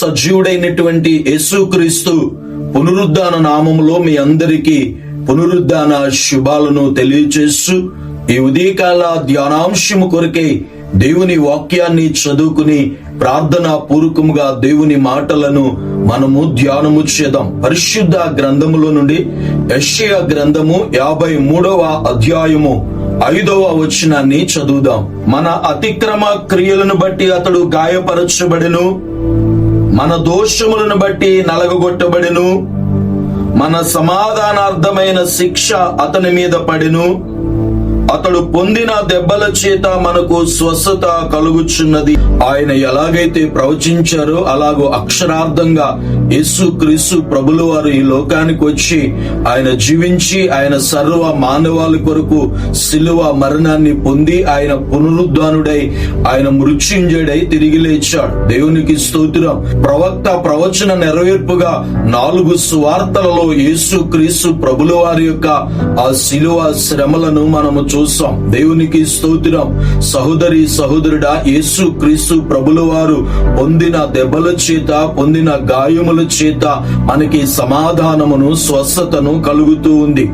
సజీవుడైనటువంటి యేసుక్రీస్తు పునరుద్ధాన నామములో మీ అందరికీ పునరుద్ధాన శుభాలను తెలియచేస్తూ ఈ ఉదయకాల ధ్యానాంశము కొరకే దేవుని వాక్యాన్ని చదువుకుని ప్రార్థన పూర్వకముగా దేవుని మాటలను మనము ధ్యానము చేద్దాం. పరిశుద్ధ గ్రంథములో నుండి యెషయా గ్రంథము యాభై మూడవ అధ్యాయము ఐదవ వచనాన్ని చదువుదాం. మన అతిక్రమ క్రియలను బట్టి అతడు గాయపరచబడెను. మన దోషములను బట్టి నలగగొట్టబడెను. మన సమాధానార్థమైన శిక్ష అతని మీద పడెను. అతడు పొందిన దెబ్బల చేత మనకు స్వస్థత కలుగుచున్నది. ఆయన ఎలాగైతే ప్రవచించారో అలాగో అక్షరార్థంగా యేసు క్రీస్తు ప్రభులు వారు ఈ లోకానికి వచ్చి ఆయన జీవించి ఆయన సర్వ మానవాళి కొరకు శిలువ మరణాన్ని పొంది ఆయన పునరుద్ధానుడై ఆయన మృత్యుంజుడై తిరిగి లేచాడు. దేవునికి స్తోత్రం. ప్రవక్త ప్రవచన నెరవేర్పుగా నాలుగు సువార్తలలో యేసు క్రీస్తు ప్రభుల వారి యొక్క ఆ శిలువ శ్రమలను మనము చూసాం దేవునికి స్తోత్రం. సహోదరి సహోదరుడా యేసు క్రీస్తు ప్రభుల వారు పొందిన దెబ్బల చేత పొందిన గాయముల చేత మనకి సమాధానమును స్వస్థతను కలుగుతూ ఉంది.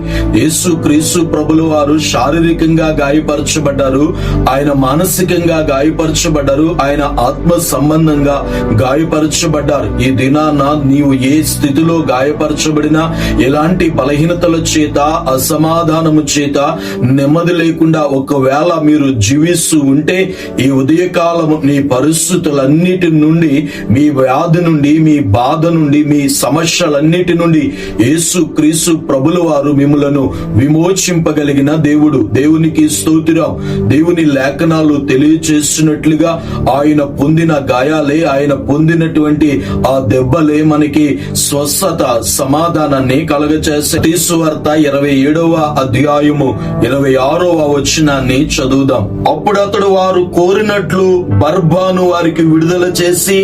యేసు క్రీస్తు ప్రభుల వారు శారీరకంగా గాయపరచబడ్డారు ఆయన మానసికంగా గాయపరచబడ్డారు ఆయన ఆత్మ సంబంధంగా గాయపరచబడ్డారు. ఈ దినాన నీవు ఏ స్థితిలో గాయపరచబడినా ఎలాంటి బలహీనతల చేత అసమాధానము చేత నెమ్మది లేకుండా ఒకవేళ మీరు జీవిస్తూ ఉంటే ఈ ఉదయకాలం నీ పరిస్థితులన్నిటి నుండి మీ వ్యాధి నుండి మీ బాధ నుండి మీ సమస్యలన్నిటి నుండి యేసు క్రీసు ప్రభుల వారు మిమ్మలను విమోచింపగలిగిన దేవుడు. దేవునికి స్తోత్రం. దేవుని లేఖనాలు తెలియచేస్తున్నట్లుగా ఆయన పొందిన గాయాలే ఆయన పొందినటువంటి ఆ దెబ్బలే మనకి స్వస్థత సమాధానాన్ని కలగచేసే వార్త ఇరవై ఏడవ అధ్యాయము ఇరవై ఆరు ఆరవ వచనాన్ని చదువుదాం. అప్పుడు అతడు వారు కోరినట్లు బర్బాను వారికి విడుదల చేసి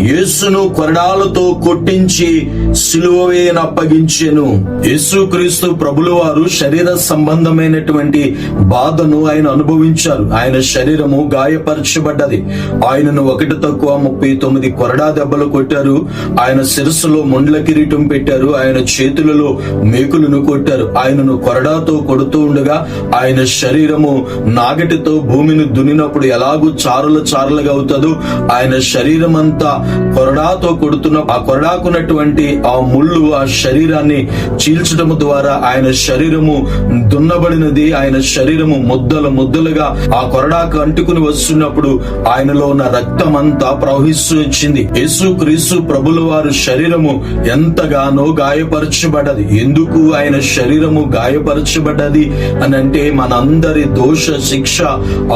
యేసును కొరడాలతో కొట్టించి సిలువవేయన అప్పగించెను. యేసుక్రీస్తు ప్రభుల వారు శరీర సంబంధమైనటువంటి బాధను ఆయన అనుభవించారు. ఆయన శరీరము గాయపరచబడ్డది. ఆయనను ఒకటి తక్కువ ముప్పై తొమ్మిది కొరడా దెబ్బలు కొట్టారు. ఆయన శిరస్సులో ముండ్ల కిరీటం పెట్టారు. ఆయన చేతులలో మేకులను కొట్టారు. ఆయనను కొరడాతో కొడుతూ ఉండగా ఆయన శరీరము నాగటితో భూమిని దున్నినప్పుడు ఎలాగూ చారుల చారులుగా అవుతుందో ఆయన శరీరం అంతా కొరడాతో కొడుతున్న ఆ కొరడాకున్నటువంటి ఆ ముళ్ళు ఆ శరీరాన్ని చీల్చడం ద్వారా ఆయన శరీరము దున్నబడినది ఆయన శరీరము ముద్దలు ముద్దలుగా ఆ కొరడాకు అంటుకుని వస్తున్నప్పుడు ఆయనలో ఉన్న రక్తం అంతా ప్రవహిస్తూ వచ్చింది. యేసు క్రీస్తు ప్రభుల వారు శరీరము ఎంతగానో గాయపరచబడ్డది. ఎందుకు ఆయన శరీరము గాయపరచబడ్డది అని అంటే మనందరి దోష శిక్ష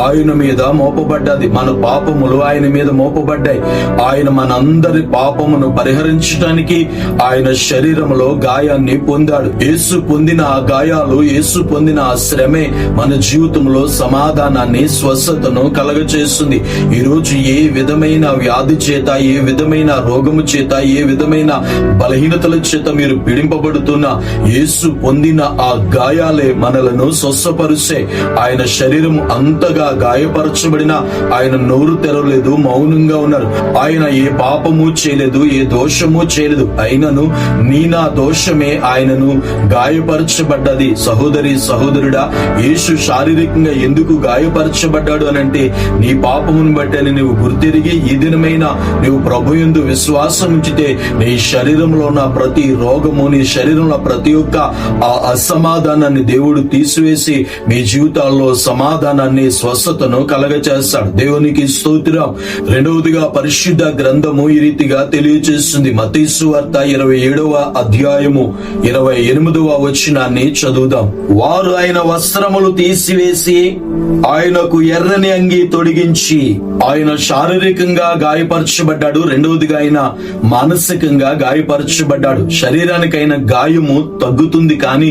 ఆయన మీద మోపబడ్డది. మన పాపములు ఆయన మీద మోపబడ్డాయి. ఆయన మనందరి పాపమును పరిహరించడానికి ఆయన శరీరంలో గాయాన్ని పొందాడు. యేసు పొందిన ఆ గాయాలు యేసు పొందిన ఆ శ్రమే మన జీవితంలో సమాధానాన్ని స్వస్థతను కలగచేస్తుంది ఈ రోజు ఏ విధమైన వ్యాధి చేత ఏ విధమైన రోగము చేత ఏ విధమైన బలహీనతల చేత మీరు పీడింపబడుతున్న యేసు పొందిన ఆ గాయాలే మనలను స్వస్థపరుస్తే ఆయన శరీరం అంతగా గాయపరచబడిన ఆయన నోరు తెరవలేదు మౌనంగా ఉన్నారు. ఆయన ఏ పాపము చేయలేదు ఏ దోషము చేయలేదు. అయినను నీ నా దోషమే ఆయనను గాయపరచబడ్డది. సహోదరి సహోదరుడా యేసు శారీరకంగా ఎందుకు గాయపరచబడ్డాడు అని అంటే నీ పాపమును బట్టి అని నువ్వు గుర్తిరిగి ఈ దినమైన నువ్వు ప్రభు ఎందు విశ్వాసం ఉంచితే నీ శరీరంలో ఉన్న ప్రతి రోగము నీ శరీరంలో ప్రతి ఒక్క ఆ అసమాధానాన్ని దేవుడు తీసివేసి మీ జీవితాల్లో సమాధానాన్ని స్వస్థతను కలగచేస్తాడు. దేవునికి స్తోత్రం. రెండవదిగా పరిశుద్ధ గ్రంథము ఈ రీతిగా తెలియజేస్తుంది మతీసు వార్త ఇరవై ఏడవ అధ్యాయము ఇరవై ఎనిమిదవ వచనాన్ని చదువుదాం. వారు ఆయన వస్త్రములు తీసివేసి ఆయనకు ఎర్రని అంగి తొడిగించి ఆయన శారీరకంగా గాయపరచబడ్డాడు. రెండవదిగా ఆయన మానసికంగా గాయపరచబడ్డాడు. శరీరానికైన గాయము తగ్గుతుంది కానీ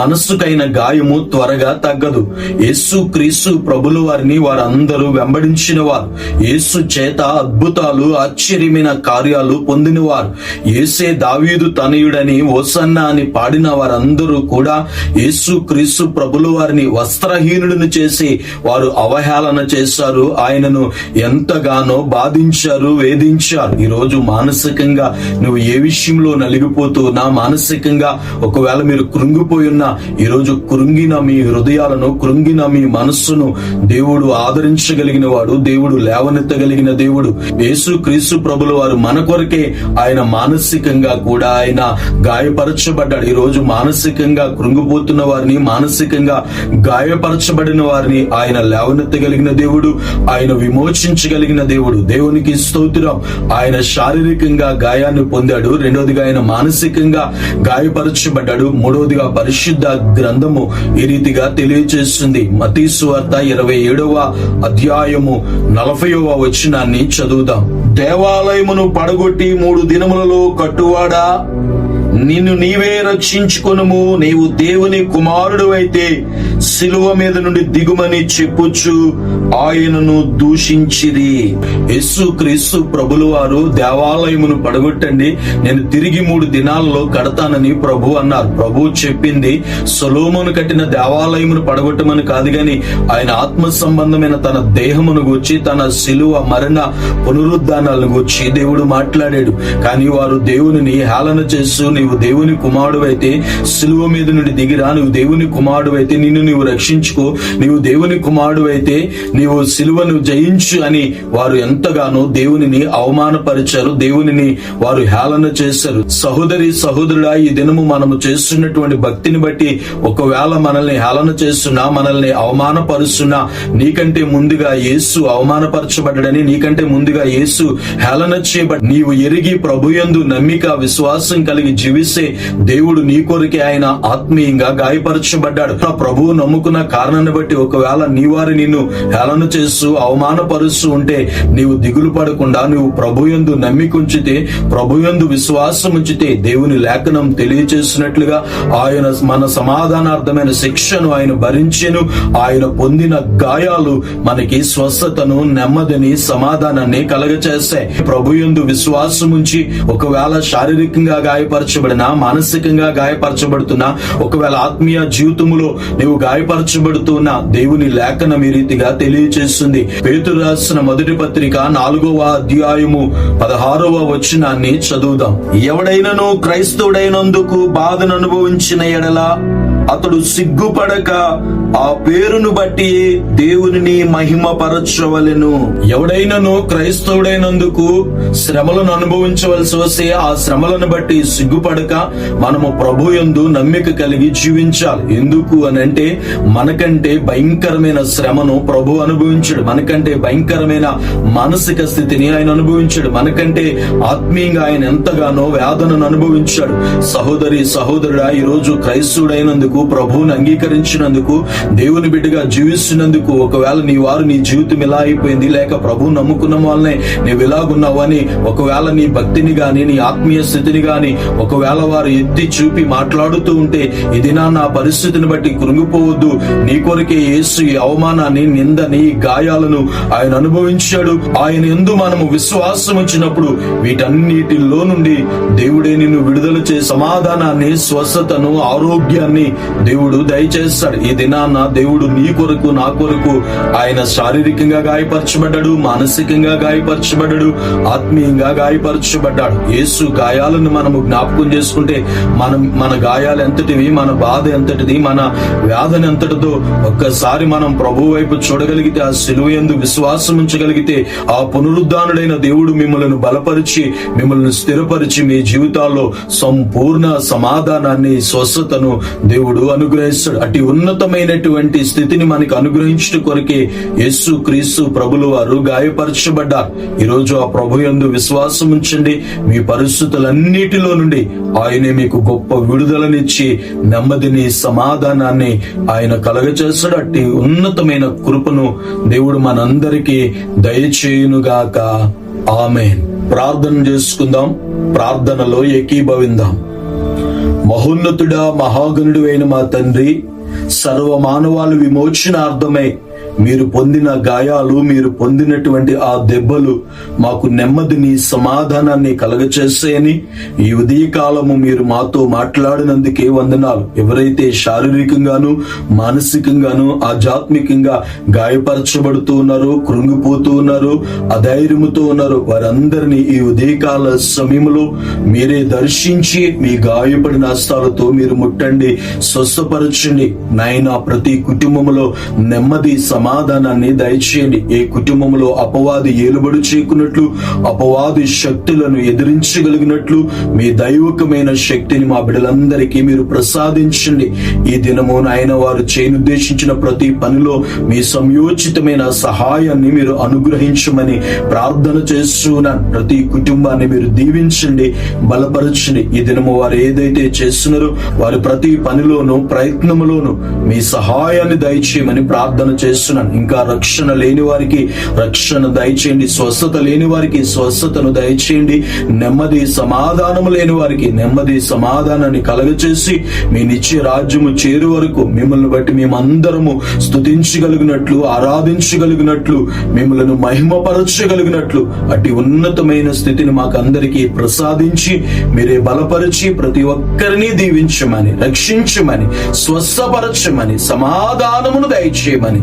మనస్సుకైన గాయము త్వరగా తగ్గదు. యేసు క్రీస్తు ప్రభుల వారిని వారందరూ వెంబడించిన వారు యేసు చేత అద్భుతాలు ఆశ్చర్యమైన కార్యాలు పొందినవారు. ఏసే దావీదు తనయుడని ఓసన్న అని పాడిన వారందరూ కూడా యేసు క్రీస్తు ప్రభులు వారిని వస్త్రహీనుడిని చేసి వారు అవహేళన చేశారు. ఆయనను ఎంతగానో బాధించారు వేధించారు. ఈ రోజు మానసికంగా నువ్వు ఏ విషయంలో నలిగిపోతూ నా మానసికంగా ఒకవేళ మీరు కృంగిపోయి ఉన్న ఈ రోజు కృంగిన మీ హృదయాలను కృంగిన మీ మనస్సును దేవుడు ఆదరించగలిగిన వాడు దేవుడు లేవనెత్తగలిగిన దేవుడు. యేసు క్రీస్తు ప్రభుల వారు మన కొరకే ఆయన మానసికంగా కూడా ఆయన గాయపరచబడ్డాడు. ఈ రోజు మానసికంగా కృంగిపోతున్న వారిని మానసికంగా గాయపరచబడిన వారిని ఆయన లేవనెత్తగలిగిన దేవుడు ఆయన విమోచించగలిగిన దేవుడు. దేవునికి స్తోత్రం. ఆయన శారీరకంగా గాయాన్ని పొందాడు. రెండోదిగా ఆయన మానసికంగా గాయపరచబడ్డాడు. మూడవదిగా పరిశుద్ధ గ్రంథము ఈ రీతిగా తెలియజేస్తుంది. మతీసు వార్త ఇరవై ఏడవ అధ్యాయము నలభైవ వచనాన్ని చదువుదాం. దేవాలయమును పడగొట్టి మూడు దినములలో కట్టువాడా? నిన్ను నీవే రక్షించుకొనుము. నీవు దేవుని కుమారుడు అయితే శిలువ మీద నుండి దిగుమని చెప్పుచ్చు ఆయనను దూషించిరి. యేసు క్రీస్తు ప్రభులు వారు దేవాలయమును పడగొట్టండి. నేను తిరిగి మూడు దినాల్లో కడతానని ప్రభు అన్నారు. ప్రభు చెప్పింది సొలోమును కట్టిన దేవాలయమును పడగొట్టమని కాదు గాని ఆయన ఆత్మ సంబంధమైన తన దేహమును గూర్చి తన శిలువ మరణ పునరుద్ధానాలను గూర్చి దేవుడు మాట్లాడాడు. కానీ వారు దేవుని హేళన చేస్తూ నీవు దేవుని కుమారుడు అయితే సిలువ మీద నుండి దిగిరా నువ్వు దేవుని కుమారుడు అయితే నిన్ను నీవు రక్షించుకో. నీవు దేవుని కుమారుడు అయితే నీవు సిలువను జయించు అని వారు ఎంతగానో దేవునిని అవమానపరిచారు. దేవునిని వారు హేళన చేశారు. సహోదరి సహోదరుడా ఈ దినము మనము చేస్తున్నటువంటి భక్తిని బట్టి ఒకవేళ మనల్ని హేళన చేస్తున్నా మనల్ని అవమానపరుస్తున్నా నీకంటే ముందుగా యేసు అవమానపరచబడ్డని నీకంటే ముందుగా యేసు హేళన చేయబడి నీవు ఎరిగి ప్రభుయందు నమ్మిక విశ్వాసం కలిగి జీవి జీవిస్తే దేవుడు నీ కొరికే ఆయన ఆత్మీయంగా గాయపరచబడ్డాడు. ప్రభువు నమ్ముకున్న కారణాన్ని బట్టి ఒకవేళ నీ వారి నిన్ను హేళన చేస్తూ అవమానపరుస్తూ ఉంటే నీవు దిగులు పడకుండా నువ్వు ప్రభుయందు నమ్మిక ఉంచితే ప్రభుయందు విశ్వాసం ఉంచితే దేవుని లేఖనం తెలియచేసినట్లుగా ఆయన మన సమాధానార్థమైన శిక్షను ఆయన భరించెను. ఆయన పొందిన గాయాలు మనకి స్వస్థతను నెమ్మదిని సమాధానాన్ని కలగచేస్తాయి. ప్రభుయందు విశ్వాసం ఉంచి ఒకవేళ శారీరకంగా గాయపరచబడినా మానసికంగా గాయపరచబడుతున్నా ఒకవేళ ఆత్మీయ జీవితములో నీవు గాయపరచబడుతున్నా దేవుని లేఖనం ఈ రీతిగా తెలియచేస్తుంది. పేతురు రాసిన మొదటి పత్రిక నాలుగవ అధ్యాయము పదహారవ వచనాన్ని చదువుదాం. ఎవడైనను క్రైస్తవుడైనందుకు బాధను అనుభవించిన ఎడల అతడు సిగ్గుపడక ఆ పేరును బట్టి దేవునిని మహిమపరచవలెను. ఎవడైనను క్రైస్తవుడైనందుకు శ్రమలను అనుభవించవలసి వస్తే ఆ శ్రమలను బట్టి సిగ్గుపడక మనము ప్రభు యందు నమ్మిక కలిగి జీవించాలి. ఎందుకు అని అంటే మనకంటే భయంకరమైన శ్రమను ప్రభు అనుభవించాడు. మనకంటే భయంకరమైన మానసిక స్థితిని ఆయన అనుభవించాడు. మనకంటే ఆత్మీయంగా ఆయన ఎంతగానో వేదనను అనుభవించాడు. సహోదరి సహోదరుడా ఈ రోజు క్రైస్తుడైనందుకు ప్రభువుని అంగీకరించినందుకు దేవుని బిడ్డగా జీవిస్తున్నందుకు ఒకవేళ నీ వారు నీ జీవితం ఇలా అయిపోయింది లేక ప్రభు నమ్ముకున్న వాళ్ళనే నీవు ఇలాగున్నావని అని ఒకవేళ నీ భక్తిని గాని నీ ఆత్మీయ స్థితిని గాని ఒకవేళ వారు ఎత్తి చూపి మాట్లాడుతూ ఉంటే ఇది నా నా పరిస్థితిని బట్టి కృంగిపోవద్దు. నీ కొరకే యేసు ఈ అవమానాన్ని నిందని గాయాలను ఆయన అనుభవించాడు. ఆయన ఎందు మనము విశ్వాసం వచ్చినప్పుడు వీటన్నిటిలో నుండి దేవుడే నిన్ను విడుదల చేసి సమాధానాన్ని స్వస్థతను ఆరోగ్యాన్ని దేవుడు దయచేస్తాడు. ఈ దినాన్న దేవుడు నీ కొరకు నా కొరకు ఆయన శారీరకంగా గాయపరచబడ్డాడు మానసికంగా గాయపరచబడ్డాడు ఆత్మీయంగా గాయపరచబడ్డాడు. యేసు గాయాలను మనము జ్ఞాపకం చేసుకుంటే మనం మన గాయాలు ఎంతటివి మన బాధ ఎంతటిది మన వ్యాధన ఎంతటిదో ఒక్కసారి మనం ప్రభు వైపు చూడగలిగితే ఆ సిలువ ఎందు విశ్వాసం ఉంచగలిగితే ఆ పునరుద్ధానుడైన దేవుడు మిమ్మల్ని బలపరిచి మిమ్మల్ని స్థిరపరిచి మీ జీవితాల్లో సంపూర్ణ సమాధానాన్ని స్వస్థతను దేవుడు అనుగ్రహిస్తాడు. అటు ఉన్నతమైనటువంటి స్థితిని మనకు అనుగ్రహించడం కొరకే యేసు క్రీస్తు ప్రభులు వారు గాయపరచబడ్డారు. ఈ రోజు ఆ ప్రభు యందు విశ్వాసం ఉంచండి. మీ పరిస్థితులన్నిటిలో నుండి ఆయనే మీకు గొప్ప విడుదలనిచ్చి నెమ్మదిని సమాధానాన్ని ఆయన కలగచేస్తాడు. అట్టి ఉన్నతమైన కృపను దేవుడు మనందరికీ దయచేయునుగాక. ఆమె ప్రార్థన చేసుకుందాం. ప్రార్థనలో ఏకీభవిందాం. మహోన్నతుడా మహాగణుడు అయిన మా తండ్రి సర్వ మానవాళి విమోచనార్థమై మీరు పొందిన గాయాలు మీరు పొందినటువంటి ఆ దెబ్బలు మాకు నెమ్మదిని సమాధానాన్ని కలగచేసేయని ఈ ఉదయకాలము మీరు మాతో మాట్లాడినందుకే వందనాలు. ఎవరైతే శారీరకంగాను మానసికంగాను ఆధ్యాత్మికంగా గాయపరచబడుతూ ఉన్నారో కృంగిపోతూ ఉన్నారో అధైర్యముతో ఉన్నారో వారందరినీ ఈ ఉదయకాల సమయంలో మీరే దర్శించి మీ గాయపడిన హస్తాలతో మీరు ముట్టండి స్వస్థపరచండి. నాయన ప్రతి కుటుంబంలో నెమ్మది సమాధానాన్ని దయచేయండి. ఏ కుటుంబంలో అపవాది ఏలుబడి చేయకున్నట్లు అపవాది శక్తులను ఎదిరించగలిగినట్లు మీ దైవకమైన శక్తిని మా బిడ్డలందరికీ మీరు ప్రసాదించండి. ఈ దినము నాయన వారు చేయనుద్దేశించిన ప్రతి పనిలో మీ సంయోచితమైన సహాయాన్ని మీరు అనుగ్రహించమని ప్రార్థన చేస్తున్నాను ప్రతి కుటుంబాన్ని మీరు దీవించండి బలపరచండి. ఈ దినము వారు ఏదైతే చేస్తున్నారో వారి ప్రతి పనిలోనూ ప్రయత్నములోను మీ సహాయాన్ని దయచేయమని ప్రార్థన చేస్తున్నాను. ఇంకా రక్షణ లేని వారికి రక్షణ దయచేయండి. స్వస్థత లేని వారికి స్వస్థతను దయచేయండి. నెమ్మది సమాధానము లేని వారికి నెమ్మది సమాధానాన్ని కలగచేసి మీ నిత్య రాజ్యము చేరు వరకు మిమ్మల్ని బట్టి మేమందరము స్థుతించగలిగినట్లు ఆరాధించగలిగినట్లు మిమ్మల్ని మహిమపరచగలిగినట్లు అటు ఉన్నతమైన స్థితిని మాకు అందరికీ ప్రసాదించి మీరే బలపరిచి ప్రతి ఒక్కరిని దీవించమని రక్షించమని స్వస్థపరచమని సమాధానమును దయచేయమని